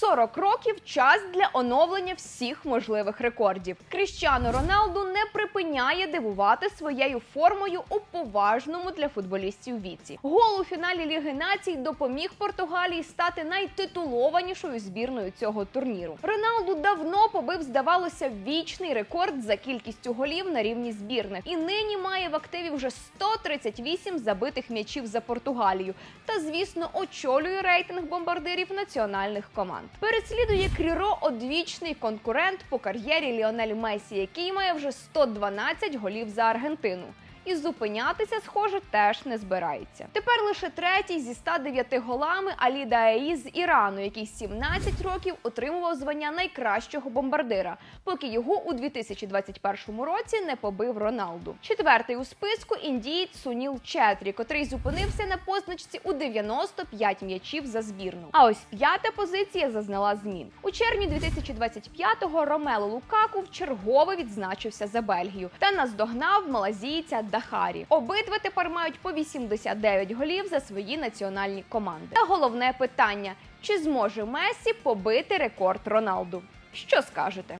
40 років час для оновлення всіх можливих рекордів. Кріщано Роналду не припиняє дивувати своєю формою у поважному для футболістів віці. Гол у фіналі Ліги Націй допоміг Португалії стати найтитулованішою збірною цього турніру. Роналду давно побив, здавалося, вічний рекорд за кількістю голів на рівні збірних, і нині має в активі вже 138 забитих м'ячів за Португалію. Та, звісно, очолює рейтинг бомбардирів національних команд. Переслідує Кріро одвічний конкурент по кар'єрі Ліонель Месі, який має вже 112 голів за Аргентину. І зупинятися, схоже, теж не збирається. Тепер лише третій зі 109 голами Алі Даеї з Ірану, який 17 років отримував звання найкращого бомбардира, поки його у 2021 році не побив Роналду. Четвертий у списку індієць Суніл Четрі, котрий зупинився на позначці у 95 м'ячів за збірну. А ось п'ята позиція зазнала змін. У червні 2025-го Ромело Лукаку вчергове відзначився за Бельгію та наздогнав малазійця Дахарі. Обидва тепер мають по 89 голів за свої національні команди. Та головне питання: чи зможе Месі побити рекорд Роналду? Що скажете?